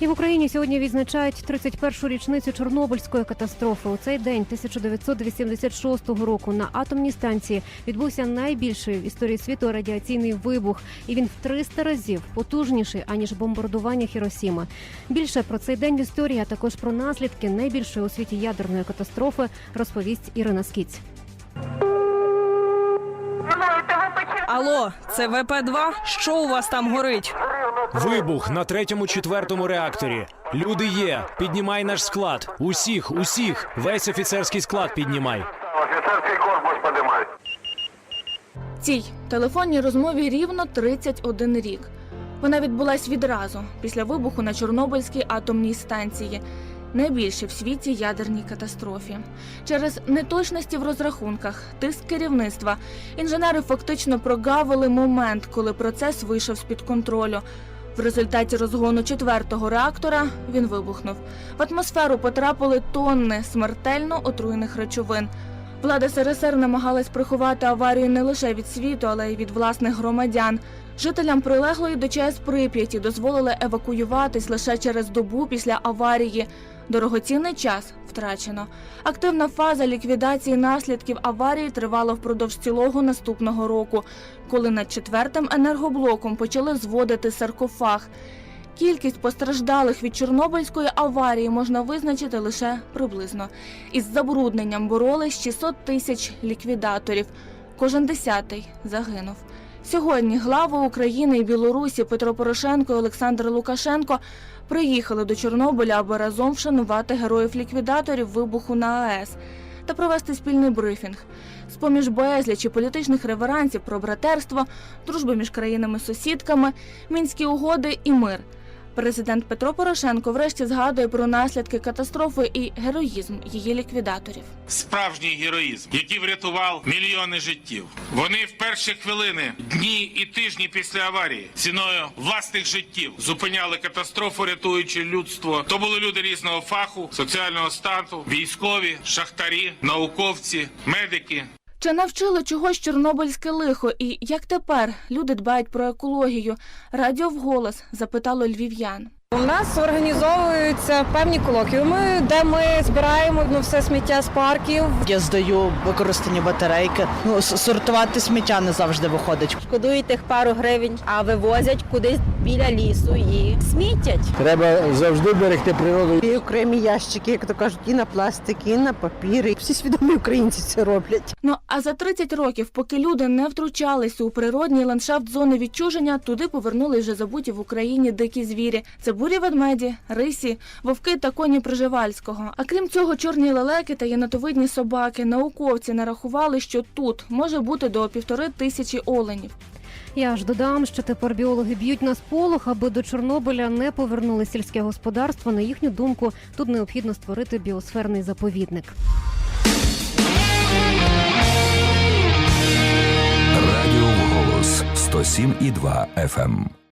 І в Україні сьогодні відзначають 31-шу річницю Чорнобильської катастрофи. У цей день 1986 року на атомній станції відбувся найбільший в історії світу радіаційний вибух, і він в 300 разів потужніший аніж бомбардування Хіросіми. Більше про цей день в історії, а також про наслідки найбільшої у світі ядерної катастрофи розповість Ірина Скіць. Алло, це ВП-2? Що у вас там горить? Вибух на третьому четвертому реакторі. Люди є. Піднімай наш склад. Усіх, усіх. Весь офіцерський склад піднімай. Офіцерський корпус подимай. Цій телефонній розмові рівно 31 рік. Вона відбулась відразу після вибуху на Чорнобильській атомній станції, найбільшій в світі ядерній катастрофі. Через неточності в розрахунках, тиск керівництва, інженери фактично прогавили момент, коли процес вийшов з-під контролю. В результаті розгону четвертого реактора він вибухнув. В атмосферу потрапили тонни смертельно отруєних речовин. Влада СРСР намагалась приховати аварію не лише від світу, але й від власних громадян. Жителям прилеглої до ЧАЕС Прип'яті дозволили евакуюватись лише через добу після аварії. Дорогоцінний час втрачено. Активна фаза ліквідації наслідків аварії тривала впродовж цілого наступного року, коли над четвертим енергоблоком почали зводити саркофаг. Кількість постраждалих від Чорнобильської аварії можна визначити лише приблизно. Із забрудненням боролись 600 тисяч ліквідаторів. Кожен десятий загинув. Сьогодні глави України і Білорусі Петро Порошенко і Олександр Лукашенко приїхали до Чорнобиля, аби разом вшанувати героїв-ліквідаторів вибуху на АЕС та провести спільний брифінг. З-поміж безлічі політичних реверансів про братерство, дружби між країнами-сусідками, мінські угоди і мир. Президент Петро Порошенко врешті згадує про наслідки катастрофи і героїзм її ліквідаторів. справжній героїзм, який врятував мільйони життів. Вони в перші хвилини, дні і тижні після аварії ціною власних життів зупиняли катастрофу, рятуючи людство. То були люди різного фаху, соціального стату, військові, шахтарі, науковці, медики. Чи навчило чогось чорнобильське лихо, і як тепер люди дбають про екологію? Радіо вголос запитало львів'ян. У нас організовуються певні колоквіуми, де ми збираємо ну, все сміття з парків. Я здаю використані батарейки. Ну, сортувати сміття не завжди виходить. шкодують тих пару гривень, а вивозять кудись біля лісу і смітять. Треба завжди берегти природу. І окремі ящики, як то кажуть, і на пластик, і на папір. І Всі свідомі українці це роблять. Ну а за 30 років, поки люди не втручалися у природній ландшафт зони відчуження, туди повернули вже забуті в Україні дикі звірі. Це бурі ведмеді, рисі, вовки та коні Приживальського. А крім цього, чорні лелеки та єнотовидні собаки. Науковці нарахували, що тут може бути до півтори тисячі оленів. Я ж додам, що тепер біологи б'ють на сполох, аби до Чорнобиля не повернули сільське господарство. На їхню думку, тут необхідно створити біосферний заповідник. Радіо Голос 107,2 FM.